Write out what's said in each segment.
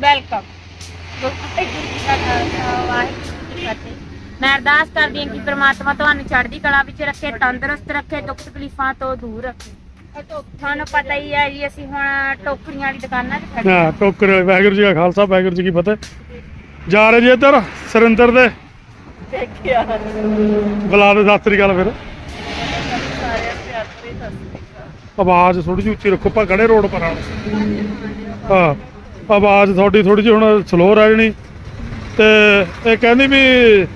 Welcome ਮੈਂ ਅਰਦਾਸ ਕਰਦੀ ਹਾਂ ਕਿ ਪ੍ਰਮਾਤਮਾ ਤੁਹਾਨੂੰ ਚੜ੍ਹਦੀ ਕਲਾ ਵਿੱਚ ਰੱਖੇ ਤੰਦਰੁਸਤ ਰੱਖੇ ਦੁੱਖ ਤਕਲੀਫਾਂ ਤੋਂ ਦੂਰ ਰੱਖੇ। ਤੁਹਾਨੂੰ ਪਤਾ ਹੀ ਹੈ ਜੀ ਅਸੀਂ ਹੁਣ ਟੋਕਰੀਆਂ ਵਾਲੀ ਦੁਕਾਨਾਂ 'ਤੇ ਖੜੇ ਹਾਂ ਟੋਕਰ ਵਾਹਿਗੁਰੂ ਜੀ ਖਾਲਸਾ ਵਾਹਿਗੁਰੂ ਜੀ ਕੀ ਫਤਿਹ। ਜਾ ਰਹੇ ਜੀ ਇੱਧਰ ਸਰਿੰਦਰ ਦੇ। ਦੇਖਿਆ। ਬੁਲਾ ਦੇ ਸਤਿ ਸ੍ਰੀ ਅਕਾਲ ਫਿਰ। ਸਾਰਿਆਂ ਪਿਆਰੇ ਸਤਿ ਆਵਾਜ਼ ਥੋੜੀ ਜਿਹੀ ਉੱਚੀ ਰੱਖੋ ਆਪਾਂ ਖੜੇ ਰੋਡ ਪਰ ਆ ਹਾਂ। ਆਵਾਜ਼ ਤੁਹਾਡੀ ਥੋੜੀ ਜਿਹੀ ਹੁਣ ਸਲੋ ਰਹਿ ਜਣੀ ਤੇ ਇਹ ਕਹਿੰਦੀ ਵੀ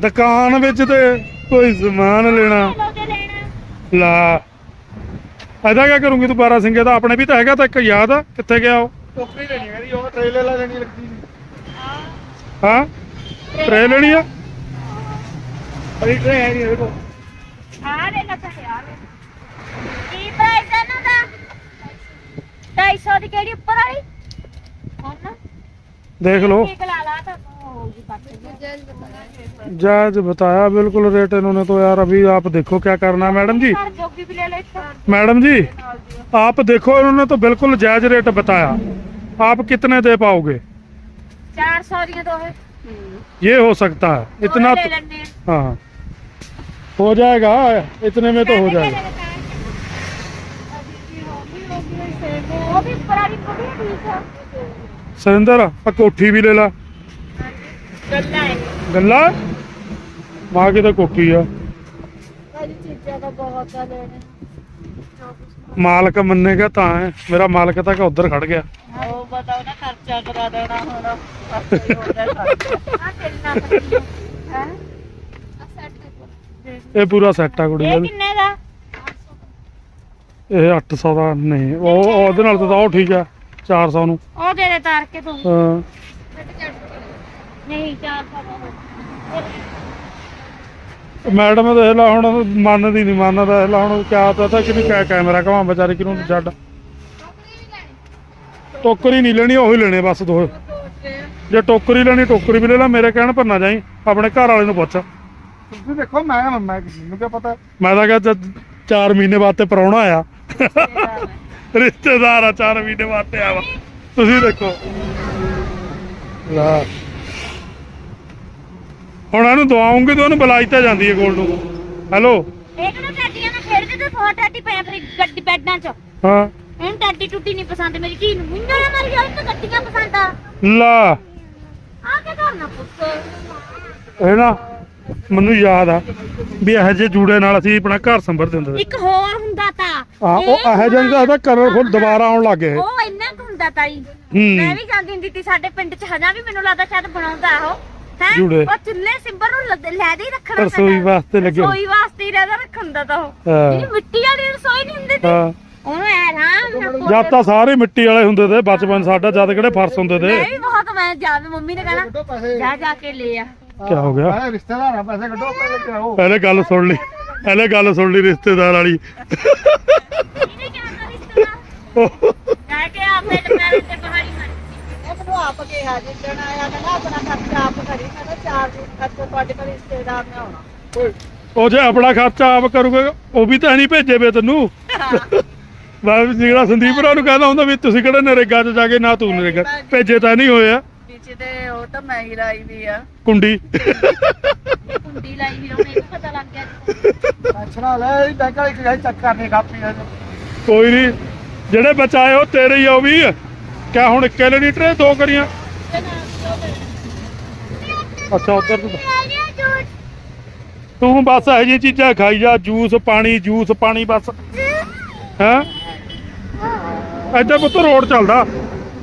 ਦੁਕਾਨ ਵਿੱਚ ਤੇ ਕੋਈ ਸਮਾਨ ਲੈਣਾ। ਲਾ। ਐਦਾ ਕਿਆ ਕਰੂੰਗੀ ਤੂੰ ਬਾਰਾ ਸਿੰਘੇ ਦਾ? ਆਪਣੇ ਵੀ ਤਾਂ ਹੈਗਾ ਤਾਂ ਇੱਕ ਯਾਦ ਆ। ਕਿੱਥੇ ਗਿਆ ਉਹ? ਟੋਕਰੀ ਲੈਣੀ ਮੇਰੀ ਉਹ ਟ੍ਰੇਲਰ ਲਾ ਲੈਣੀ ਲੱਗਦੀ ਹਾਂ? ਟਰੇ ਲੈਣੀ ਆ? ਬੜੀ ਟ੍ਰੇ ਹੈ ਨਹੀਂ ਦੇਖੋ। ਆ ਲੈ ਲੱਗਾ ਯਾਰ ਕੀ ਪ੍ਰਾਈਸ ਹੈ ਇਹਨਾਂ ਦਾ? 250 ਦੀ ਕਿਹੜੀ ਉੱਪਰ ਵਾਲੀ ਹੁਣ ਦੇਖ ਲਓ ਠੀਕ ਲਾ ਲਾ ਤਾਂ ਹੋਊਗੀ ਬਾਕੀ जायज बताया बिल्कुल रेट इन्होंने तो यार अभी आप देखो क्या करना है मैडम जी ਘਰ ਜੋਗੀ ਵੀ ਲੈ ਲੈ ਇੱਥੋਂ मैडम जी आप देखो इन्होंने तो बिल्कुल जायज रेट बताया आप कितने दे पाओगे 400 ਦੀਆਂ ਦੋਹੇ ये हो सकता है इतना ਲੈ तो, ਲੈਣੇ ਆ। हाँ हो जाएगा इतने में तो हो जाएगा ਸਰਿੰਦਰ ਆ ਕੋਠੀ ਵੀ ਲੈ ਲੈ। ਗੱਲਾਂ ਹੈ। ਗੱਲਾਂ? ਮਾਂ ਕੋਠੀ ਆ। ਮਾਲਕ ਮੰਨੇਗਾ ਤਾਂ ਹੈ। ਮੇਰਾ ਮਾਲਕ ਤਾਂ ਕਿ ਉਧਰ ਖੜ ਗਿਆ। ਇਹ ਪੂਰਾ ਸੈਟ ਆ ਕੁੜੀ ਦਾ ਕਿੰਨੇ ਦਾ? ਇਹ 800 ਦਾ ਨਹੀਂ ਉਹ ਉਹਦੇ ਨਾਲ ਤਾਂ ਉਹ ਠੀਕ ਆ 400 ਨੂੰ। ਉਹ ਦੇ ਦੇ ਤਾਰ ਕੇ ਤੂੰ। ਹਾਂ। ਨਹੀਂ 400 ਦਾ ਮੈਡਮ ਦੇਖ ਲਾ ਹੁਣ ਮੰਨਦੀ ਨਹੀਂ ਮੰਨਦਾ ਦੇਖ ਲਾ ਹੁਣ ਕਿਆ ਪਤਾ ਕਿ ਨਹੀਂ ਕੈਮਰਾ ਘਵਾਂ ਵਿਚਾਰੇ ਕਿਨੂੰ ਛੱਡ। ਟੋਕਰੀ ਨਹੀਂ ਲੈਣੀ ਉਹੀ ਲੈਣੇ ਬਸ ਦੋ। ਜੇ ਟੋਕਰੀ ਲੈਣੀ ਟੋਕਰੀ ਵੀ ਲੈ ਲੈ ਮੇਰੇ ਕਹਿਣ ਪਰ ਨਾ ਜਾਈ ਆਪਣੇ ਘਰ ਵਾਲੇ ਨੂੰ ਪੁੱਛ। ਤੁਸੀਂ ਦੇਖੋ ਮੈਂ ਮੈਂ ਕਿਸੇ ਨੂੰ ਕੀ ਪਤਾ। ਮੈਂ ਤਾਂ ਕਿਹਾ 4 ਮਹੀਨੇ ਬਾਅਦ ਤੇ ਪਰੌਣਾ ਆਇਆ। ਰਿਸ਼ਤੇਦਾਰ ਆ 4 ਮਹੀਨੇ ਬਾਅਦ ਤੇ ਆਵਾ ਤੁਸੀਂ ਦੇਖੋ। ਲਾ। ਹੁਣ ਇਹਨੂੰ ਦਵਾਉਂਗੇ ਤੇ ਉਹਨੂੰ ਬੁਲਾਈ ਤਾਂ ਜਾਂਦੀ ਹੈ ਕੋਲ ਨੂੰ। ਹੈਲੋ। ਇਹ ਕਿਹੜਾ ਟੱਡੀਆਂ ਨਾਲ ਖੇਡਦੇ ਤੇ ਫੋਰ ਟੱਡੀ ਪਏ ਆਪਣੀ ਗੱਡੀ ਬੈਡਾਂ 'ਚ। ਹਾਂ। ਇਹਨੂੰ ਟੱਡੀ ਟੁੱਟੀ ਨਹੀਂ ਪਸੰਦ ਮੇਰੀ ਧੀ ਨੂੰ। ਮੈਨੂੰ ਨਾ ਮਾਰੀ ਜਾਣ ਤੇ ਗੱਡੀਆਂ ਪਸੰਦ ਆ। ਲਾ। ਆ ਕੇ ਕਰਨਾ ਪੁੱਤ ਇਹ ਨਾ ਮੈਨੂੰ ਯਾਦ ਆ ਵੀ ਇਹੋ ਜਿਹੇ ਜੂੜੇ ਨਾਲ ਅਸੀਂ ਆਪਣਾ ਘਰ ਸੰਭਰਦੇ ਹੁੰਦੇ ਸੀ। ਇੱਕ ਹੋਰ ਹੁੰਦਾ ਤਾਂ। ਆ ਉਹ ਇਹੋ ਜਿਹਾ ਦਾ ਇਹਦਾ ਕਲਰਫੁੱਲ ਦੁਬਾਰਾ ਆਉਣ ਲੱਗ ਗਏ। ਉਹ ਇੰਨਾ ਕੁ ਹੁੰਦਾ ਤਾਈ। ਹੂੰ। ਮੈਂ ਵੀ ਜਾਂਦੀ ਹੁੰਦੀ ਸੀ ਸਾਡੇ ਪਿੰਡ 'ਚ ਹਜਾ ਵੀ ਮੈਨੂੰ ਲੱਗਦਾ ਸ਼ਾਇਦ ਬਣਾਉਂਦਾ ਉਹ। ਹੈ? ਜੂੜੇ। ਉਹ ਚੁੱਲ੍ਹੇ ਸਿੰਬਰ ਨੂੰ ਲੱਦ- ਲੈ ਦੇ ਹੀ ਰੱਖਣਾ ਰਸੋਈ ਵਾਸਤੇ ਲੱਗੇ ਹੋਏ। ਰਸੋਈ ਵਾਸਤੇ ਹੀ ਰਹਿਦਾ ਰੱਖਣ ਦਾ ਤਾਂ ਉਹ। ਹਾਂ। ਜਿਹੜੀ ਮਿੱਟੀ ਵਾਲੀ ਰਸੋਈ ਨਹੀਂ ਹੁੰਦੀ ਸੀ ਹਾਂ। ਉਹਨੂੰ ਐ ਆਰਾਮ ਨਾਲ ਜਦ ਤਾਂ ਸਾਰੇ ਮਿੱਟੀ ਵਾਲੇ ਹੁੰਦੇ ਤੇ ਬਚਪਨ ਸਾਡਾ ਜਦ ਕਿਹੜੇ ਫਰਸ਼ ਹੁੰਦੇ ਤੇ। ਮੈਂ ਵੀ ਬਹੁਤ ਮੈਂ ਜਾ ਮੰਮੀ ਨੇ ਕਹਿਣਾ ਜਾ ਜਾ ਕੇ ਲੈ ਆ। ਕਿਆ ਹੋ ਗਿਆ? ਮੈਂ ਰਿਸ਼ਤੇਦਾਰ ਆ ਪੈਸੇ ਕੱਢੋ ਪੈਸੇ ਤੇ ਆਓ। ਪਹਿਲੇ ਗੱਲ ਸੁਣ ਲਈ ਪਹਿਲੇ ਗੱਲ ਸੁਣ ਲਈ ਰਿਸ਼ਤੇਦਾਰ ਵਾਲੀ। ਇਹਨੇ ਕਿਹਾ ਨਾ ਰਿਸ਼ਤਾ ਕਹਿ ਕੇ ਆਪੇ ਦੁਪਹਿਰ ਤੇ ਪਹਾੜੀ ਮਾਰੀ। ਉਹ ਮੈਨੂੰ ਆਪ ਕਿਹਾ ਜਿੱਦਣ ਆਇਆ ਕਹਿੰਦਾ ਆਪਣਾ ਖਰਚਾ ਆਪ ਕਰੀ ਕਹਿੰਦਾ ਚਾਰ ਦਿਨ ਤੱਕ ਤੁਹਾਡੇ ਕੋਲ ਰਿਸ਼ਤੇਦਾਰ ਨੇ ਆਉਣਾ ਉਹ ਜੇ ਆਪਣਾ ਖਰਚਾ ਆਪ ਕਰੂਗਾ ਉਹ ਵੀ ਤਾਂ ਨਹੀਂ ਭੇਜੇ ਵੇ ਤੈਨੂੰ। ਮੈਂ ਵੀ ਜਿਹੜਾ ਸੰਦੀਪ ਭਰਾ ਨੂੰ ਕਹਿੰਦਾ ਹੁੰਦਾ ਵੀ ਤੁਸੀਂ ਕਿਹੜੇ ਨਰੇਗਾ 'ਚ ਜਾ ਕੇ ਨਾ ਤੂੰ ਨਰੇਗਾ ਭੇਜੇ ਤਾਂ ਨਹੀਂ ਹੋਏ ਆ। ਪਿੱਛੇ ਤੇ ਉਹ ਤਾਂ ਮੈਂ ਹੀ ਲਾਈ ਵੀ ਆ। ਕੁੰਡੀ। ਕੁੰਡੀ ਲਾਈ ਵੀ ਉਹਨੇ ਪਤਾ ਲੱਗ ਗਿਆ ਟੈਨਸ਼ਨਾਂ ਲੈ ਇਹ ਬੈਂਕ ਵਾਲੀ ਕਿਹੜੀ ਚੱਕ ਕਰਨੀ ਕਾਪੀ ਹੈ ਕੋਈ ਨਹੀਂ ਜਿਹੜੇ ਬਚਾਏ ਉਹ ਤੇਰੇ ਹੀ ਆ ਉਹ ਵੀ। ਕਿਆ ਹੁਣ ਇੱਕੇ ਲੈਣੀ ਟਰੇ ਦੋ ਕਰੀਆਂ? ਅੱਛਾ ਉਧਰ ਤੂੰ ਤੂੰ ਬਸ ਇਹੋ ਜਿਹੀਆਂ ਚੀਜ਼ਾਂ ਖਾਈ ਜਾ ਜੂਸ ਪਾਣੀ ਜੂਸ ਪਾਣੀ ਬਸ। ਹੈਂ? ਇੱਧਰ ਪੁੱਤ ਰੋਡ ਚੱਲਦਾ।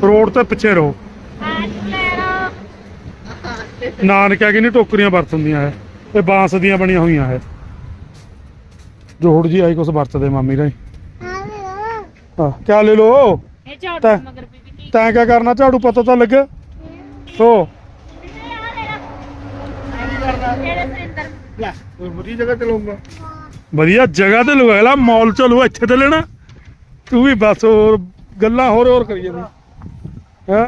ਰੋਡ ਤੇ ਪਿੱਛੇ ਰਹੋ। ਨਾਨਕਿਆ ਕਿ ਨਹੀਂ ਟੋਕਰੀਆਂ ਵਰਤ ਹੁੰਦੀਆਂ ਹੈ ਇਹ ਬਾਂਸ ਦੀਆਂ ਬਣੀਆਂ ਹੋਈਆਂ ਹੈ। ਜੋੜ ਜੀ ਆਈ ਕੁਛ ਵਰਤਦੇ ਮਾਮੀ ਰਾਈ ਹਾਂ ਕਿਆ ਲੈ ਲੋ ਇਹ ਝਾੜੂ ਤਾਂ- ਮਗਰ ਵੀ ਕੀ ਤੈਂ ਕਿਆ ਕਰਨਾ ਝਾੜੂ ਪਤਾ ਤਾਂ ਲੱਗੇ। ਲੈ ਕੋਈ ਬੁਰੀ ਜਗ੍ਹਾ ਤੇ ਲਊਂਗਾ। ਵਧੀਆ ਜਗ੍ਹਾ ਤੇ ਲਗਾ ਲਾ ਮਾਲ ਚਲੋ ਇੱਥੇ ਤੇ ਲੈਣਾ। ਤੂੰ ਵੀ ਬਸ ਹੋਰ ਗੱਲਾਂ ਹੋਰ ਹੋਰ ਕਰੀ ਜਾਂਦੀ ਹੈ?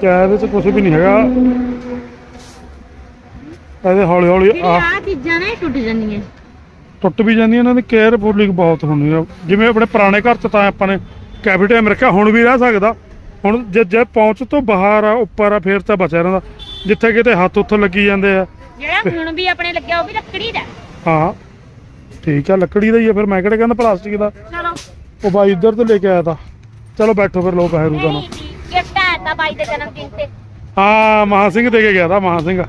ਕਿਆ ਇਹਦੇ ਚ ਕੁਝ ਵੀ ਨਹੀਂ ਹੈਗਾ। ਇਹਦੇ ਹੌਲੀ ਹੌਲੀ ਜਿਹੜੀ ਆ। ਆ ਚੀਜ਼ਾਂ ਨੇ ਟੁੱਟ ਜਾਂਦੀਆਂ। ਟੁੱਟ ਵੀ ਜਾਂਦੀਆਂ ਇਹਨਾਂ ਦੀ ਕੇਅਰਫੁਲੀ ਬਹੁਤ ਹੁੰਦੀ ਆ। ਜਿਵੇਂ ਆਪਣੇ ਪੁਰਾਣੇ ਘਰ ਚ ਤਾਂ ਆਪਾਂ ਨੇ ਕੈਫੇਟੇਰੀਆ ਰੱਖਿਆ ਹੁਣ ਵੀ ਰਹਿ ਸਕਦਾ। ਹੁਣ ਜੇ ਜੇ ਪਹੁੰਚ ਤੋਂ ਬਾਹਰ ਆ ਉੱਪਰ ਆ ਫੇਰ ਤਾਂ ਬਚਿਆ ਰਹਿੰਦਾ। ਜਿੱਥੇ ਕਿਤੇ ਹੱਥ ਉੱਥੋਂ ਲੱਗੀ ਜਾਂਦੇ ਆ। ਜਿਹੜਾ ਹੁਣ ਵੀ ਆਪਣੇ ਲੱਗਿਆ ਉਹ ਵੀ ਲੱਕੜੀ ਦਾ। ਹਾਂ। ਠੀਕ ਆ ਲੱਕੜੀ ਦਾ ਹੀ ਆ। ਫਿਰ ਮੈਂ ਕਿਹੜਾ ਕਹਿੰਦਾ ਪਲਾਸਟਿਕ ਦਾ? ਚਲੋ। ਉਹ ਬਾਈ ਇੱਧਰ ਤੋਂ ਲੈ ਕੇ ਆਇਆ ਤਾਂ। ਚਲੋ ਬੈਠੋ ਫਿਰ ਲੋ ਪੈਸੇ ਰੂਦਾ ਨੂੰ। ਨਹੀਂ ਗਿਫਟ ਆਇਆ ਤਾਂ ਬਾਈ ਦੇ ਜਨਮ ਦਿਨ ਤੇ। ਹਾਂ ਮਹਾ ਸਿੰਘ ਦੇ ਕੇ ਗਿਆ ਤਾਂ ਮਹਾ ਸਿੰਘ।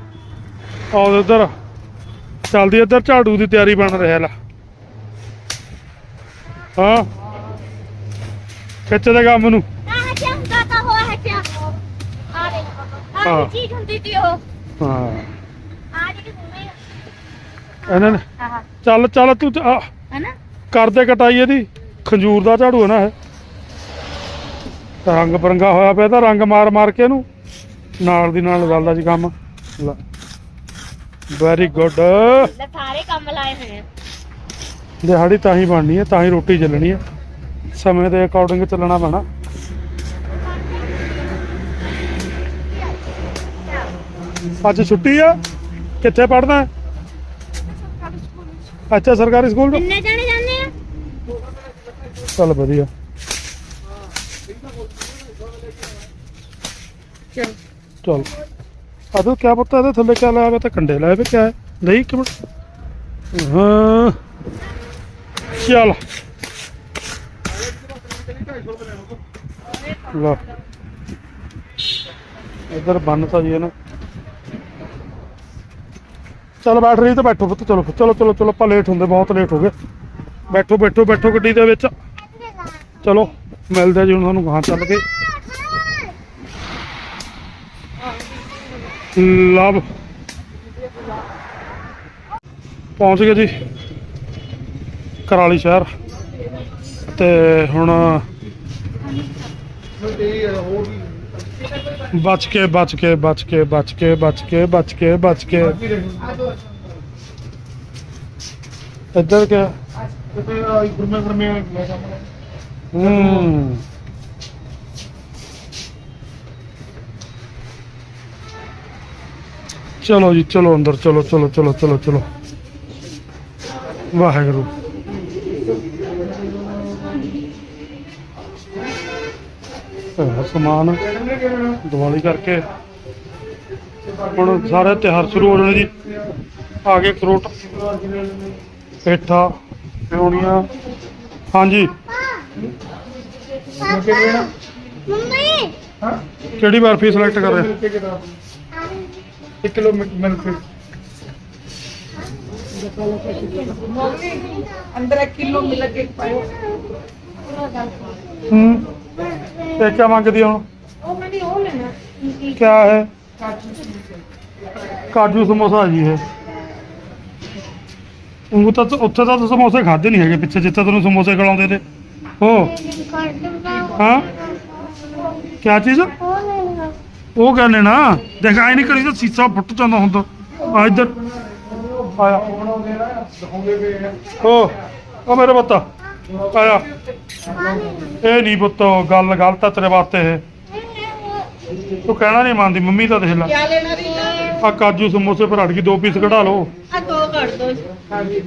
ਆਓ ਇੱਧਰ। ਚੱਲਦੀ ਇੱਧਰ ਝਾੜੂ ਦੀ ਤਿਆਰੀ ਬਣ ਰਿਹਾ ਲੈ। ਹਾਂ। ਖਿੱਚ ਦੇ ਕੰਮ ਨੂੰ। ਆਹ ਕਿਆ ਹੁੰਦਾ ਤਾਂ ਹੋਇਆ ਹੈ ਕਿਆ ਆ ਦੇ ਆਹ ਹਾਂ। ਕੀ ਚੀਜ਼ ਹੁੰਦੀ ਤੀ ਉਹ? ਹਾਂ। ਆ ਜਿਹੜੀ ਹੁੰਦੀ ਇਹਨਾਂ ਨੇ ਆਹ। ਚੱਲ ਚੱਲ ਤੂੰ ਆ। ਕਰਦੇ ਕਟਾਈ ਇਹਦੀ। ਖੰਜੂਰ ਦਾ ਝਾੜੂ ਹੈ ਨਾ ਇਹ। ਰੰਗ ਬਰੰਗਾ ਹੋਇਆ ਪਿਆ ਤਾਂ ਰੰਗ ਮਾਰ ਮਾਰ ਕੇ ਇਹਨੂੰ ਨਾਲ ਦੀ ਨਾਲ ਚੱਲਦਾ ਜੀ ਕੰਮ। ਵੈਰੀ ਗੁੱਡ ਲੈ ਸਾਰੇ ਕੰਮ ਲਾਏ ਹੋਏ ਆ। ਦਿਹਾੜੀ ਤਾਂ ਹੀ ਬਣਨੀ ਹੈ ਤਾਂ ਹੀ ਰੋਟੀ ਚੱਲਣੀ ਹੈ। ਸਮੇਂ ਦੇ ਅਕੋਰਡਿੰਗ ਚੱਲਣਾ ਪੈਣਾ। ਅੱਜ ਛੁੱਟੀ ਆ? ਕਿੱਥੇ ਪੜਦਾ ਅੱਛਾ ਸਰਕਾਰੀ ਸਕੂਲ ਕਿੰਨੇ ਜਾਣੇ ਜਾਂਦੇ ਆ? ਚੱਲ ਵਧੀਆ। ਚਲੋ। ਚਲ ਅਦੋਂ ਕੀ ਪਤਾ, ਇਹਦੇ ਥੱਲੇ ਕਿਆ ਲਾਇਆ ਵਾ ਤਾਂ ਕੰਡੇ ਲਾਏ ਵੇ ਕਿਆ ਹੈ? ਨਹੀਂ ਇੱਕ ਮਿੰਟ। ਹਾਂ। ਚੱਲ। ਲਾ। ਇਧਰ ਬੰਨਤਾ ਜੀ ਇਹਨੇ। ਚਲ ਬੈਠ ਰਹੀ ਤਾਂ ਬੈਠੋ ਪੁੱਤ, ਚਲੋ ਚਲੋ ਚਲੋ ਚਲੋ, ਆਪਾਂ ਲੇਟ ਹੁੰਦੇ, ਬਹੁਤ ਲੇਟ ਹੋ ਗਏ। ਬੈਠੋ ਬੈਠੋ ਬੈਠੋ ਗੱਡੀ ਦੇ ਵਿੱਚ। ਚਲੋ, ਮਿਲਦੇ ਜੀ ਹੁਣ ਤੁਹਾਨੂੰ ਗਾਂ ਚੱਲ ਕੇ। ਲਵ। ਪਹੁੰਚ ਗਏ ਜੀ ਕਰਾਲੀ ਸ਼ਹਿਰ। ਤੇ ਹੁਣ ਬਚ ਕੇ ਬਚ ਕੇ ਬਚ ਕੇ ਬਚ ਕੇ ਬਚ ਕੇ ਬਚ ਕੇ ਬਚ ਕੇ। ਇੱਧਰ ਕੇ ਤੇ ਆ ਗੁਰਮੇ ਗੁਰਮੇ ਮੈਂ। ਕੰਮ ਹੂੰ। ਚਲੋ ਜੀ ਚਲੋ ਅੰਦਰ ਚਲੋ ਚਲੋ ਚਲੋ ਚਲੋ ਚਲੋ। ਵਾਹਿਗੁਰੂ। ਸਮਾਨ ਦੀਵਾਲੀ ਕਰਕੇ ਹੁਣ ਸਾਰੇ ਤਿਉਹਾਰ ਸ਼ੁਰੂ ਹੋ ਜਾਣੇ ਜੀ। ਆ ਗਏ ਖਰੋਟ ਪੇਠਾ ਪਿਉਣੀਆਂ ਹਾਂਜੀ। ਮੰਮੀ। ਕਿਹੜੀ ਬਰਫੀ ਸਿਲੈਕਟ ਕਰ ਰਹੇ? ਮਿਲਕ ਕਿਦਾ 1 ਕਿਲੋ ਮਿਲਕ ਅੰਦਰ 1 ਕਿਲੋ ਮਿਲ ਕੇ ਪਾਇਓ ਹੂੰ ਤੇ ਕੀ ਮੰਗਦੀ ਹੁਣ ਉਹ ਮੈਨੇ ਉਹ ਲੈਣਾ ਕੀ ਹੈ ਕਾਜੂ ਸਮੋਸਾ ਜੀ ਹੈ ਉਹ ਤਾਂ ਉੱਥੇ ਤਾਂ ਤੂੰ ਸਮੋਸੇ ਖਾਦੇ ਨਹੀਂ ਹੈਗੇ ਪਿੱਛੇ ਜਿੱਥੇ ਤੈਨੂੰ ਸਮੋਸੇ ਖਿਲਾਉਂਦੇ ਤੇ ਹੋ ਹਾਂ ਕੀ ਚੀਜ਼ ਉਹ ਗੱਲ ਹੈ ਨਾ ਦੇਖ ਆਈ ਨਹੀਂ ਕਰੀ ਤਾਂ ਸੀਸਾ ਫੁੱਟ ਜਾਂਦਾ ਹੁੰਦਾ। ਆ ਇੱਧਰ। ਆਇਆ। ਓ ਮੇਰੇ ਪੁੱਤ ਆਇਆ। ਇਹ ਨਹੀਂ ਪੁੱਤ ਗੱਲ ਗਲਤ ਆ ਤੇਰੇ ਵਾਸਤੇ ਇਹ। ਤੂੰ ਕਹਿਣਾ ਨਹੀਂ ਮੰਨਦੀ ਮੰਮੀ ਤਾਂ ਦੇਖ ਲੈ। ਆ ਕਾਜੂ ਸਮੋਸੇ ਪਰ ਅੜ ਗਈ ਦੋ ਪੀਸ ਕਢਾ ਲਓ।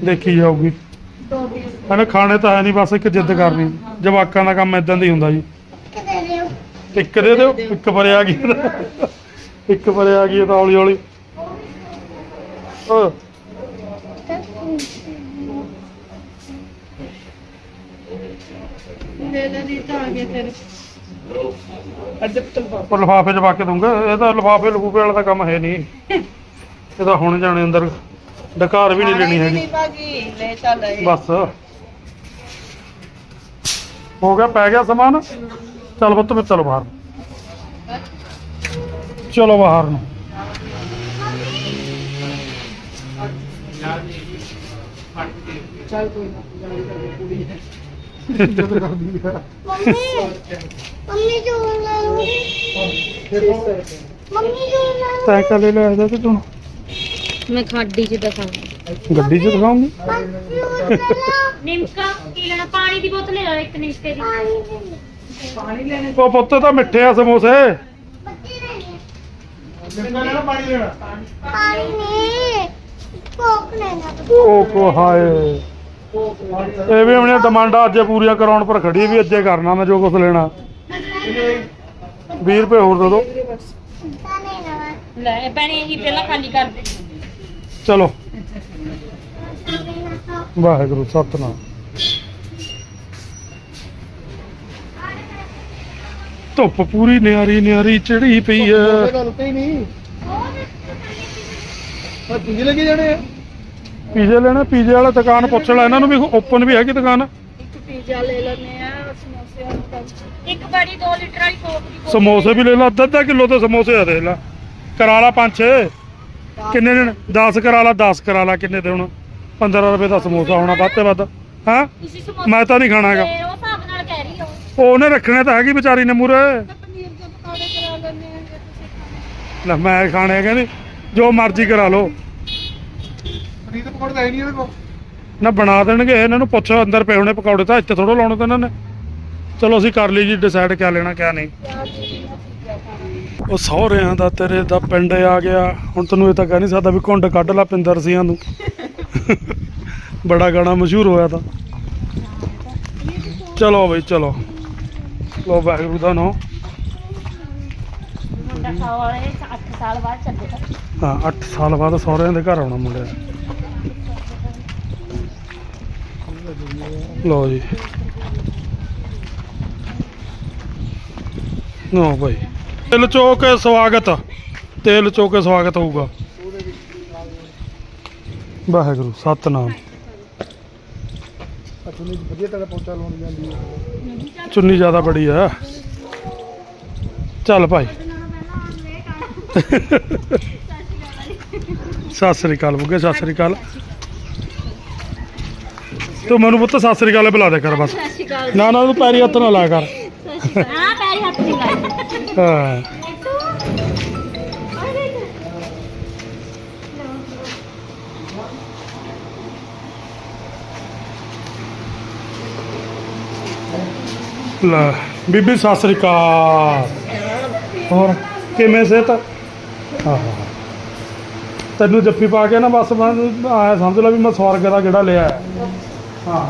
ਦੇਖੀ ਜਾਊਗੀ। ਇਹਨੇ ਖਾਣੇ ਤਾਂ ਹੈ ਨਹੀਂ ਬਸ ਇੱਕ ਜਿੱਦ ਕਰਨੀ। ਜਵਾਕਾਂ ਦਾ ਕੰਮ ਇਦਾਂ ਦਾ ਹੀ ਹੁੰਦਾ ਜੀ। ਇੱਕ ਦੇ ਦਿਓ ਇੱਕ ਪਰੇ ਆ ਗਈ। ਇੱਕ ਪਰੇ ਆ ਗਈ ਤਾਂ ਹੌਲੀ ਹੌਲੀ ਓ ਦੇ ਦੇ ਰੀਤਾ ਆ ਗਿਆ ਤੇਰੇ। ਅੱਜ ਤੱਕ ਉਹ ਲਿਫਾਫੇ 'ਚ ਪਾ ਕੇ ਦੂੰਗਾ ਇਹ ਤਾਂ ਲਿਫਾਫੇ ਲਫੂਫੇ ਵਾਲਾ ਤਾਂ ਕੰਮ ਹੈ ਨਹੀਂ। ਇਹ ਤਾਂ ਹੁਣ ਜਾਣੇ ਅੰਦਰ। ਡਕਾਰ ਵੀ ਨਹੀਂ ਲੈਣੀ ਹੈਗੀ। ਨਹੀਂ ਬਾਜੀ ਲੈ ਚੱਲ ਇਹ। ਬਸ। ਹੋ ਗਿਆ ਪੈ ਗਿਆ ਸਮਾਨ? ਚੱਲ ਪੁੱਤ ਮੈਂ ਚਲੋ ਬਾਹਰ ਚਲੋ ਬਾਹਰ ਨੂੰ। ਚੱਲ ਕੋਈ ਨਾ। ਕੁੜੀ ਹੈ ਇੱਜ਼ਤ ਕਰਦੀ ਆ ਮੰਮੀ ਜੋ ਲਾ ਮੰਮੀ ਜੋ ਲਾ ਤੈਂ ਕਾ ਲੈ ਲਿਆ ਇਹਦਾ ਤੇ ਤੂੰ? ਮੈਂ ਖਾਡੀ 'ਚ ਦਿਖਾਂ ਗੱਡੀ 'ਚ ਦਿਖਾਉਂਗੀ? ਨਿਮਕਾ ਕੀ ਲੈਣਾ? ਪਾਣੀ ਦੀ ਬੋਤਲ ਲੈ ਲੈ ਇੱਕ ਨਿਮਕੇ ਦੀ। ਪਾਣੀ ਲੈਣੇ ਉਹ ਪੁੱਤ ਤਾਂ ਮਿੱਠੇ ਆ ਸਮੋਸੇ। ਜਿੰਨਾ ਲੈਣਾ ਪਾਣੀ ਲੈਣਾ? ਪਾਣੀ ਨੇ ਕੋਕ ਲੈਣਾ ਉਹ ਕੋ ਹਾਏ। ਇਹ ਵੀ ਆਪਣੀਆਂ ਡਿਮਾਂਡਾਂ ਅੱਜੇ ਪੂਰੀਆਂ ਕਰਾਉਣ ਪਰ ਖੜੀ ਵੀ ਅੱਜੇ ਕਰਨਾ ਮੈਂ ਜੋ ਕੁਝ ਲੈਣਾ। 20 ਰੁਪਏ ਹੋਰ ਦੇ ਦਿਓ। ਤਾਂ ਨਹੀਂ ਲੈਣਾ ਲੈ ਭੈਣੇ ਇਹ ਪਹਿਲਾਂ ਖਾਲੀ ਕਰ। ਦੇ ਚਲੋ। ਵਾਹਿਗੁਰੂ ਸਤਨਾਮ। ਧੁੱਪ ਪੂਰੀ ਨਿਆਰੀ ਨਿਆਰੀ ਚੜੀ ਪਈ ਨਹੀਂ ਆ। ਪੀਜੇ ਲੱਗੇ ਜਾਣੇ ਆ। ਪੀਜ਼ੇ ਲੈਣਾ ਪੀਜ਼ੇ ਵਾਲਾ ਦੁਕਾਨ ਪੁੱਛ ਲੈ। ਇਹਨਾਂ ਨੂੰ ਵੀ ਓਪਨ ਵੀ ਹੈਗੀ ਦੁਕਾਨ। ਇੱਕ ਪੀਜ਼ਾ ਲੈ ਲੈਣੇ ਆ ਸਮੋਸੇ ਨੂੰ ਤਾਂ ਇੱਕ ਬੜੀ 2 ਲੀਟਰ ਵਾਲੀ ਕੋਕ ਦੀ ਬੋਤਲ ਸਮੋਸੇ ਵੀ ਲੈ ਲਾ ਅੱਧਾ ਅੱਧਾ ਕਿਲੋ ਤੇ ਸਮੋਸੇ ਆ ਦੇਖ ਲਾ। ਕਰਾ ਲਾ ਪੰਜ ਛੇ। ਕਿੰਨੇ ਦਿਨ 10 ਕਰਾ ਲਾ 10 ਕਰਾ ਲਾ ਕਿੰਨੇ ਦੇ ਹੁਣ? 15 ਰੁਪਏ ਦਾ ਸਮੋਸਾ ਹੋਣਾ ਵੱਧ ਤੇ ਵੱਧ। ਹਾਂ? ਤੁਸੀਂ ਸਮੋਸੇ ਮੈਂ ਤਾਂ ਨਹੀਂ ਖਾਣਾ ਹੈਗਾ। ਤੇ ਉਹ ਉਹ ਉਹਨੇ ਰੱਖਣੇ ਤਾਂ ਹੈਗੀ ਵਿਚਾਰੀ ਨੇ ਮੂਰੇ ਪਨੀਰ ਦੇ ਪਕੌੜੇ ਕਰਾ ਲੈਣੇ ਆ ਜੇ ਤੁਸੀਂ ਖਾਣੇ ਲੈ ਮੈਂ ਖਾਣੇ ਕਹਿੰਦੀ ਜੋ ਮਰਜ਼ੀ ਕਰਾ ਲਓ। ਪਨੀਰ ਦੇ ਪਕੌੜੇ ਤਾਂ ਹੈ ਨਹੀਂ ਇਹਦੇ ਕੋਲ। ਨਾ ਬਣਾ ਦੇਣਗੇ ਇਹਨਾਂ ਨੂੰ ਪੁੱਛੋ ਅੰਦਰ ਪਏ ਹੋਣੇ ਪਕੌੜੇ ਤਾਂ ਇੱਥੇ ਥੋੜਾ ਲਾਉਣੇ ਤਾਂ ਇਹਨਾਂ ਨੇ। ਚਲੋ ਅਸੀਂ ਕਰ ਲਈ ਜੀ ਡਿਸਾਈਡ ਕਿਆ ਲੈਣਾ ਕਿਆ ਨਹੀਂ। ਉਹ ਸਹੁਰਿਆਂ ਦਾ ਤੇਰੇ ਦਾ ਪਿੰਡ ਆ ਗਿਆ। ਹੁਣ ਤੈਨੂੰ ਇਹ ਤਾਂ ਕਹਿ ਨਹੀਂ ਸਕਦਾ ਵੀ ਕੁੰਡ ਕੱਢ ਲਾ ਪਿੰਦਰ ਸਿੰਘਾਂ ਨੂੰ। ਬੜਾ ਗਾਣਾ ਮਸ਼ਹੂਰ ਹੋਇਆ ਤਾਂ। ਚਲੋ ਬਈ ਚਲੋ। ਲੋ ਵਾਹਿਗੁਰੂ ਦਾ ਨਾਮ। ਮੁੰਡਾ ਸਾਲ ਵਾਲੇ 8 ਸਾਲ ਬਾਅਦ ਚੱਲੇਗਾ ਹਾਂ 8 ਸਾਲ ਬਾਅਦ ਸਹੁਰਿਆਂ ਦੇ ਘਰ ਆਉਣਾ ਮੁੰਡੇ ਲੋ ਜੀ। ਨੋ ਭਾਈ ਤੇਲ ਚੋਕ ਸਵਾਗਤ। ਤੇਲ ਚੋਕ ਸਵਾਗਤ ਹੋਊਗਾ। ਵਾਹਿਗੁਰੂ ਸਤਨਾਮ। ਅਚੂਨੀ ਵਧੀਆ ਤਰ੍ਹਾਂ ਪਹੁੰਚਾ ਲਾਉਣੀ ਜਾਂਦੀ ਹੈ। ਚੁੰਨੀ ਜ਼ਿਆਦਾ ਬੜੀ ਆ। ਚੱਲ ਭਾਈ। ਸਤਿ ਸ੍ਰੀ ਅਕਾਲ ਬੁੱਗੇ ਸਤਿ ਸ੍ਰੀ ਅਕਾਲ। ਤੂੰ ਮੈਨੂੰ ਪੁੱਤ ਸਤਿ ਸ੍ਰੀ ਅਕਾਲ ਬੁਲਾ ਦੇ ਕਰ ਬਸ। ਸਤਿ ਸ਼੍ਰੀ ਅਕਾਲ ਨਾ ਨਾ ਤੂੰ ਪੈਰੀ ਹੱਥ ਨਾ ਲਾਇਆ ਕਰ। ਹਾਂ ਪੈਰੀ ਹੱਥ ਨਹੀਂ ਲਾਈ ਹਾਂ। ਲੈ ਬੀਬੀ ਸਤਿ ਸ੍ਰੀ ਅਕਾਲ। ਹੋਰ ਕਿਵੇਂ ਸਿਹਤ? ਹਾਂ ਤੈਨੂੰ ਜੱਫੀ ਪਾ ਕੇ ਨਾ ਬਸ ਮੈਂ ਆਇਆ ਸਮਝ ਲਾ ਵੀ ਮੈਂ ਸਵਰਗ ਦਾ ਜਿਹੜਾ ਲਿਆ। ਹੈ। ਹਾਂ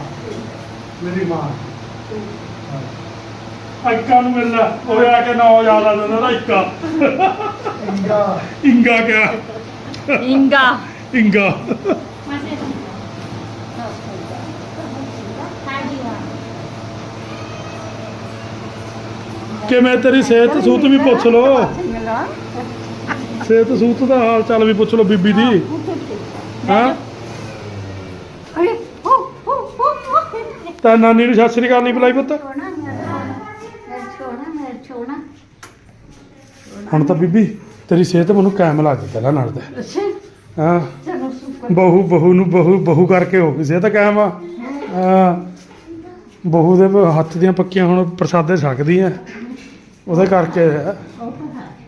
ਮੇਰੀ ਮਾਂ। ਇੱਕਾ ਨੂੰ ਮਿਲਣਾ ਉਹ ਆ ਕੇ ਨਾਂ ਯਾਦ ਆ ਜਾਂਦਾ ਨਾ ਇੱਕਾ। ਇੰਗਾ। ਇੰਗਾ ਕਿਆ? ਇੰਗਾ। ਇੰਗਾ। ਕਿਵੇਂ ਤੇਰੀ ਸਿਹਤ ਸੂਤ ਵੀ ਪੁੱਛ ਲੋ ਸਿਹਤ ਸੂਤ ਦਾ ਹਾਲ ਚਾਲ ਵੀ ਪੁੱਛ ਲੋ ਬੀਬੀ ਦੀ। ਹਾਂ? ਤਾਂ ਨਾਨੀ ਨੂੰ ਸਤਿ ਸ੍ਰੀ ਅਕਾਲ ਨਹੀਂ ਬੁਲਾਈ ਪੁੱਤ? ਹੁਣ ਤਾਂ ਬੀਬੀ, ਤੇਰੀ ਸਿਹਤ ਮੈਨੂੰ ਕਾਇਮ ਲੱਗ ਗਈ ਪਹਿਲਾਂ ਨਾਲ ਤੇ ਹਾਂ? ਚਲੋ ਸੁਪਰ ਬਹੂ ਬਹੂ ਨੂੰ ਬਹੂ ਬਹੂ ਕਰਕੇ ਹੋ ਗਈ ਸਿਹਤ ਕਾਇਮ ਆ। ਹਾਂ? ਬਹੂ ਦੇ ਹੱਥ ਦੀਆਂ ਪੱਕੀਆਂ ਹੁਣ ਪ੍ਰਸਾਦੇ ਛਕਦੀਆਂ ਉਹਦੇ ਕਰਕੇ ਹੈ।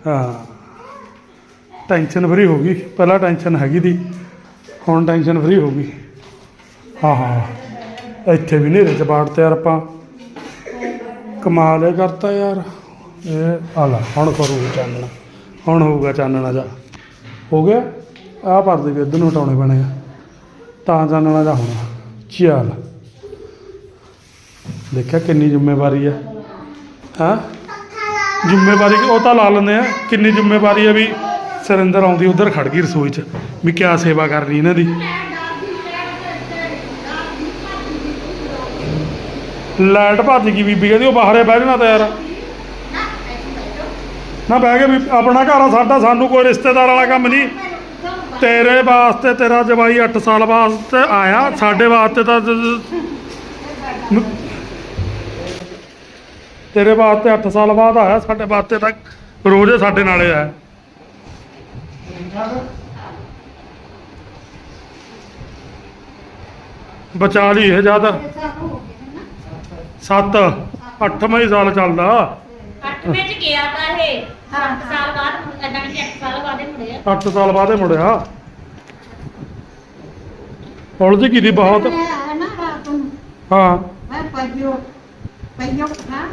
ਹਾਂ। ਟੈਨਸ਼ਨ ਫਰੀ ਹੋ ਗਈ। ਪਹਿਲਾਂ ਟੈਨਸ਼ਨ ਹੈਗੀ ਦੀ, ਹੁਣ ਟੈਨਸ਼ਨ ਫਰੀ ਹੋ ਗਈ। ਹਾਂ ਹਾਂ ਇੱਥੇ ਵੀ ਨੇਰੇ ਚ ਬਾੜਤੇ ਯਾਰ ਆਪਾਂ। ਕਮਾਲ ਇਹ ਕਰਤਾ ਯਾਰ। ਇਹ ਆ ਲੈ, ਹੁਣ ਕਰੂਗਾ ਚਾਨਣਾ। ਹੁਣ ਹੋਊਗਾ ਚਾਨਣਾ ਜਾ। ਹੋ ਗਿਆ? ਆਹ ਪਰਦੇ ਵੀ ਇੱਧਰ ਨੂੰ ਹਟਾਉਣੇ ਪੈਣੇ ਆ। ਤਾਂ ਚਾਨਣਾ ਜਾ ਹੋਣਾ। ਚੱਲ। ਦੇਖਿਆ ਕਿੰਨੀ ਜ਼ਿੰਮੇਵਾਰੀ ਆ। ਹਾਂ? ਜ਼ਿੰਮੇਵਾਰੀ ਉਹ ਤਾਂ ਲਾ ਲੈਂਦੇ ਆ। ਕਿੰਨੀ ਜ਼ਿੰਮੇਵਾਰੀ ਆ ਵੀ ਸਰਿੰਦਰ ਆਉਂਦੀ, ਉਧਰ ਖੜ ਗਈ ਰਸੋਈ 'ਚ, ਵੀ ਕਿਆ ਸੇਵਾ ਕਰਨੀ ਇਹਨਾਂ ਦੀ। ਲਾਈਟ ਭੱਜ ਗਈ ਬੀਬੀ, ਕਹਿੰਦੀ ਉਹ ਬਾਹਰੇ ਬਹਿ ਜਾਣਾ ਤਾਂ ਯਾਰ ਨਾ ਬਹਿ ਕੇ ਵੀ ਆਪਣਾ ਘਰ ਆ ਸਾਡਾ, ਸਾਨੂੰ ਕੋਈ ਰਿਸ਼ਤੇਦਾਰ ਵਾਲਾ ਕੰਮ ਨਹੀਂ। ਤੇਰੇ ਵਾਸਤੇ ਤੇਰਾ ਜਵਾਈ 8 ਸਾਲ ਵਾਸਤੇ ਆਇਆ, ਸਾਡੇ ਵਾਸਤੇ ਤਾਂ ਤੇਰੇ ਵਾਸਤੇ 8 ਸਾਲ ਬਾਅਦ ਆਇਆ ਸਾਡੇ ਵਾਸਤੇ ਤਾਂ ਰੋਜ਼ ਹੀ ਸਾਡੇ ਨਾਲੇ ਆ ਬਚਾ ਲਈ ਇਹ ਜ਼ਿਆਦਾ 7 8ਵਾਂ ਹੀ ਸਾਲ ਚੱਲਦਾ। 8ਵੇਂ ਚ ਗਿਆ ਤਾਂ ਇਹ। 7 ਸਾਲ ਬਾਅਦ ਐਦਾਂ ਕਿ 8 ਸਾਲ ਬਾਅਦ ਹੀ ਮੁੜਿਆ। 8 ਸਾਲ ਬਾਅਦ ਇਹ ਮੁੜਿਆ। ਉਲਝ ਗਈ ਦੀ ਬਹੁਤ। ਹਾਂ। ਮੈਂ ਪਈਓ ਪਈਓ ਨਾ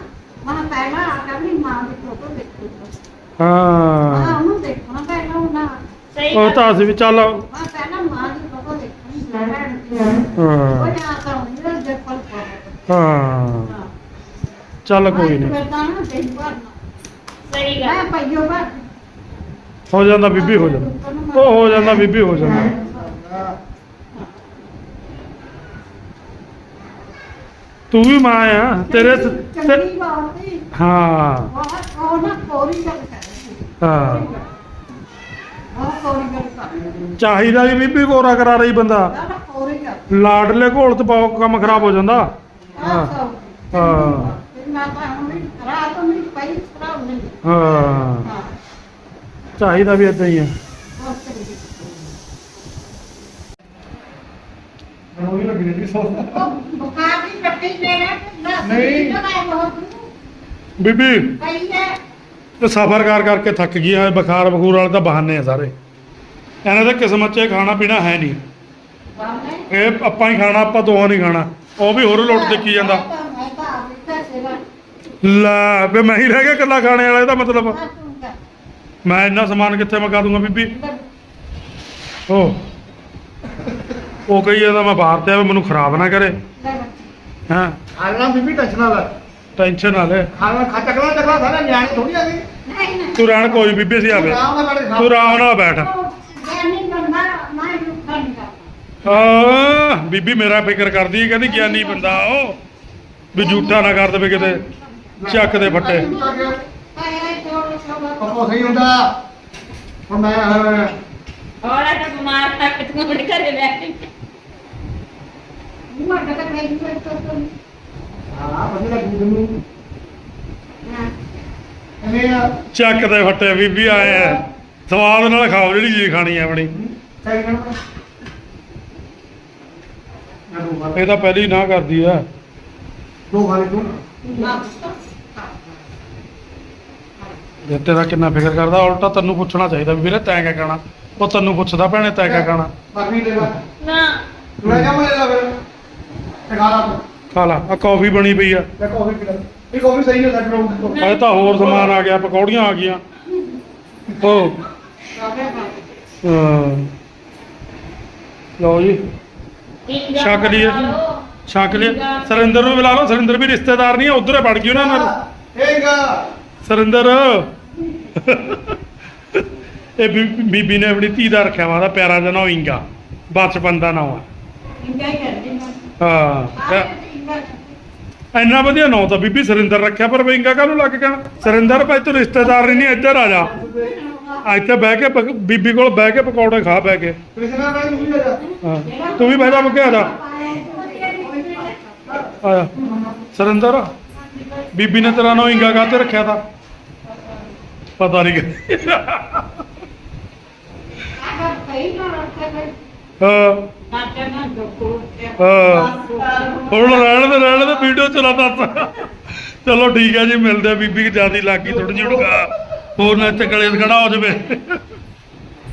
ਮੈਂ ਪਹਿਲਾਂ ਆ ਕੇ ਆਪਣੀ ਮਾਂ ਦੀ ਫੋਟੋ ਦੇਖੀ ਮੈਂ ਹਾਂ ਉਹਨੂੰ ਦੇਖਣਾ ਪਹਿਲਾਂ ਉਹਨਾਂ ਸਹੀ ਉਹ ਤਾਂ ਅਸੀਂ ਵੀ ਚੱਲ ਮੈਂ ਪਹਿਲਾਂ ਮਾਂ ਦੀ ਫੋਟੋ ਦੇਖਣੀ ਉਹ ਹਾਂ। ਜਾ ਚੱਲ ਕੋਈ ਨਹੀਂ ਮੈਂ ਤਾਂ ਨਾ ਦੇਖ ਭਰਨਾ ਸਹੀ ਗੱਲ ਮੈਂ ਪਈਓ ਬਾ ਹੋ ਜਾਂਦਾ ਬੀਬੀ ਹੋ ਜਾਂਦਾ। ਉਹ ਹੋ ਜਾਂਦਾ ਬੀਬੀ ਹੋ ਜਾਂਦਾ। ਤੂੰ ਵੀ ਮਾਂ ਆ ਤੇਰੇ ਸ- ਤੇ- ਚੰਗੀ ਬਾਤ ਸੀ। ਹਾਂ। ਬਹੁਤ ਕੋਰੀ ਗੱਲ ਕਰ ਹਾਂ। ਬਹੁਤ ਕੋਰੀ ਗੱਲ ਕਰ ਰਹੀ ਸੀ। ਚਾਹੀਦਾ ਵੀ ਬੀਬੀ ਕੋਰਾ ਕਰਾ ਰਹੀ ਬੰਦਾ। ਨਾ ਕੋਰੀ ਗੱਲ। ਲਾਡਲੇ ਘੋਲ ਤੇ ਪਾਓ ਕੰਮ ਖਰਾਬ ਹੋ ਜਾਂਦਾ। ਹਾਂ। ਹਾਂ। ਹਾਂ ਮੈਂ ਤਾਂ ਹੁਣ ਵੀ ਰਾਤ ਨੂੰ ਵੀ ਪਈ ਖਰਾਬ ਨਹੀਂ ਹਾਂ। ਹਾਂ। ਚਾਹੀਦਾ ਵੀ ਇਦਾਂ ਹੀ ਆ। ਬਹੁਤ ਚੰਗੀ ਉਹ ਵੀ ਲੱਗੀ ਦੀ ਪੱਟੀ ਲੈਣਾ ਨਾ ਨਹੀਂ। ਮੈਂ ਬਹੁਤ ਬੀਬੀ ਤੇ ਸਫ਼ਰ ਕਰ ਕਰਕੇ ਥੱਕ ਗਈਆਂ ਇਹ ਬੁਖਾਰ ਬਖੂਰ ਵਾਲੇ ਤਾਂ ਬਹਾਨੇ ਆ ਸਾਰੇ। ਇਹਨਾਂ ਦੇ ਕਿਸਮਤ 'ਚ ਇਹ ਖਾਣਾ ਪੀਣਾ ਹੈ ਨਹੀਂ। ਇਹ ਆਪਾਂ ਹੀ ਖਾਣਾ ਆਪਾਂ ਦੋਹਾਂ ਨਹੀਂ ਖਾਣਾ। ਉਹ ਵੀ ਹੋਰ ਲੋਟ ਦੇਖੀ ਜਾਂਦਾ। ਲਾ ਵੇ ਮੈਂ ਹੀ ਰਹਿ ਗਿਆ ਇਕੱਲਾ ਖਾਣੇ ਵਾਲਾ ਇਹਦਾ ਮਤਲਬ। ਮੈਂ ਇੰਨਾ ਸਮਾਨ ਕਿੱਥੇ ਮਗਾ ਦੂੰਗਾ ਬੀਬੀ? ਉਹ। ਉਹ ਕਹੀ ਜਾਂਦਾ ਮੈਂ ਬਾਹਰ ਤੇ ਆਵੇ ਮੈਨੂੰ ਖਰਾਬ ਨਾ ਕਰੇ। ਹਾਂ? ਖਾਣਾ ਬੀਬੀ ਟੈਨਸ਼ਨ ਨਾ ਲੈ ਟੈਨਸ਼ਨ ਨਾ ਲੈ ਖਾਣਾ ਖਾ ਚੱਕਣਾ ਚੱਕਣਾ ਸਾਰਾ ਨਿਆਣੇ ਥੋੜੀ ਆ ਗਈ ਨਹੀਂ ਨਹੀਂ। ਤੂੰ ਰਹਿਣ ਕੋਈ ਬੀਬੀ ਸੀ ਆਵੇ। ਆਰਾਮ ਨਾਲ ਬੈਠ ਤੂੰ ਆਰਾਮ ਨਾਲ ਬੈਠ। ਗਿਆਨੀ ਬੰਦਾ ਨਾ ਯੂ ਕਰਦਾ। ਆ ਬੀਬੀ ਮੇਰਾ ਫਿਕਰ ਕਰਦੀ ਹੈ ਕਹਿੰਦੀ ਗਿਆਨੀ ਬੰਦਾ ਉਹ ਵੀ ਝੂਠਾ ਨਾ ਕਰ ਦੇਵੇ ਕਿਤੇ। ਚੱਕ ਦੇ ਫੱਟੇ। ਪਪੋ ਸਹੀ ਹੁੰਦਾ। ਹੁਣ ਮੈਂ ਹੋਰ ਆ ਤਾਂ ਬਿਮਾਰ ਤੱਕ ਤੂੰ ਆਪਣੇ ਘਰੇ ਕੇ। ਤੋਂ ਚੱਕ ਦੇ ਫੱਟੇ ਬੀਬੀ ਆਏ ਆ। ਸਵਾਦ ਨਾਲ ਖਾਓ ਜਿਹੜੀ ਚੀਜ਼ ਖਾਣੀ ਆ ਆਪਣੀ। ਇਹ ਤਾਂ ਪਹਿਲੀ ਨਾ ਕਰਦੀ ਆ। ਦੋ ਖਾ ਲੈ ਤੂੰ ਜੇ ਤੇਰਾ ਕਿੰਨਾ ਫਿਕਰ ਕਰਦਾ ਉਲਟਾ ਤੈਨੂੰ ਪੁੱਛਣਾ ਚਾਹੀਦਾ ਵੀ ਵੀਰੇ ਤੈਂ ਕਿਆ ਖਾਣਾ ਉਹ ਤੈਨੂੰ ਪੁੱਛਦਾ ਭੈਣੇ ਤੈਂ ਕਿਆ ਖਾਣਾ ਨਾ। ਮੈਂ ਜਾ ਤੇ ਖਾ ਲਾ ਖਾ ਲਾ। ਆ ਕੌਫੀ ਬਣੀ ਪਈ ਆ। ਤੇ ਕਾਫੀ ਪੀ ਲੈ। ਇਹ ਕਾਫੀ ਸਹੀ ਹੈ ਸਾਡੇ ਕੋਲ ਇਹ ਤਾਂ ਹੋਰ ਸਮਾਨ ਆ ਗਿਆ ਪਕੌੜੀਆਂ ਆ ਗਈਆਂ। ਉਹ ਹਾਂ। ਲਓ ਜੀ। ਛਕ ਲਈਏ। ਛਕ ਲਿਆ ਸਰਿੰਦਰ ਨੂੰ ਮਿਲਾ ਲਓ। ਸਰਿੰਦਰ ਵੀ ਰਿਸ਼ਤੇਦਾਰ ਨਹੀਂ ਆ ਉਧਰ ਵੜ ਗਈ ਉਹਨਾਂ ਨਾਲ। ਸਰਿੰਦਰ। ਇਹ ਬੀ- ਬੀਬੀ ਨੇ ਆਪਣੀ ਧੀ ਦਾ ਰੱਖਿਆ ਵਾ ਉਹਦਾ ਪਿਆਰਾ ਜਿਹਾ ਨਾਂ ਇੰਗਾ ਬਚਪਨ ਦਾ ਨਾਂ ਆ ਇੰਗਾ ਹੀ ਕਰਦੀ ਹਾਂ। ਆ ਇੰਨਾ ਵਧੀਆ ਨਾਂ ਤਾਂ ਬੀਬੀ ਸਰਿੰਦਰ ਰੱਖਿਆ, ਪਰ ਵਿੰਗਾ ਕਾਹਨੂੰ ਲੱਗ ਗਿਆ? ਸਰਿੰਦਰ, ਭਾਈ ਤੂੰ ਰਿਸ਼ਤੇਦਾਰ ਨਹੀਂ, ਇੱਧਰ ਆ ਜਾ। ਇੱਥੇ ਬਹਿ ਕੇ ਪਕ- ਬੀਬੀ ਕੋਲ ਬਹਿ ਕੇ ਪਕੌੜੇ ਖਾ, ਬਹਿ ਕੇ। ਕ੍ਰਿਸ਼ਨਾ ਨਾਲ ਤੂੰ ਵੀ ਲੈ ਜਾ ਹਾਂ। ਤੂੰ ਵੀ ਬਹਿ ਜਾ, ਮੁੱਕੇ ਆ ਜਾ। ਆਇਆ ਸਰਿੰਦਰ, ਬੀਬੀ ਨੇ ਤੇਰਾ ਨਾਂ ਇੰਗਾ ਕਾਹਤੇ ਰੱਖਿਆ ਤਾ? ਪਤਾ ਨਹੀਂ ਕਿ ਹਾਂ। ਹੁਣ ਰਹਿਣ ਦੇ ਰਹਿਣ ਦੇ ਵੀਡੀਓ ਚਲਾ ਦੱਸ। ਚਲੋ ਠੀਕ ਹੈ ਜੀ, ਮਿਲਦੇ ਆ ਬੀਬੀ ਜਿਆਦੀ ਲੱਗੀ ਥੋੜੀ ਜਿਹੀ ਉੜਗਾ ਹੋਰ ਨਾ ਇੱਥੇ ਗਲੇ ਖੜਾ ਹੋ ਜਾਵੇ।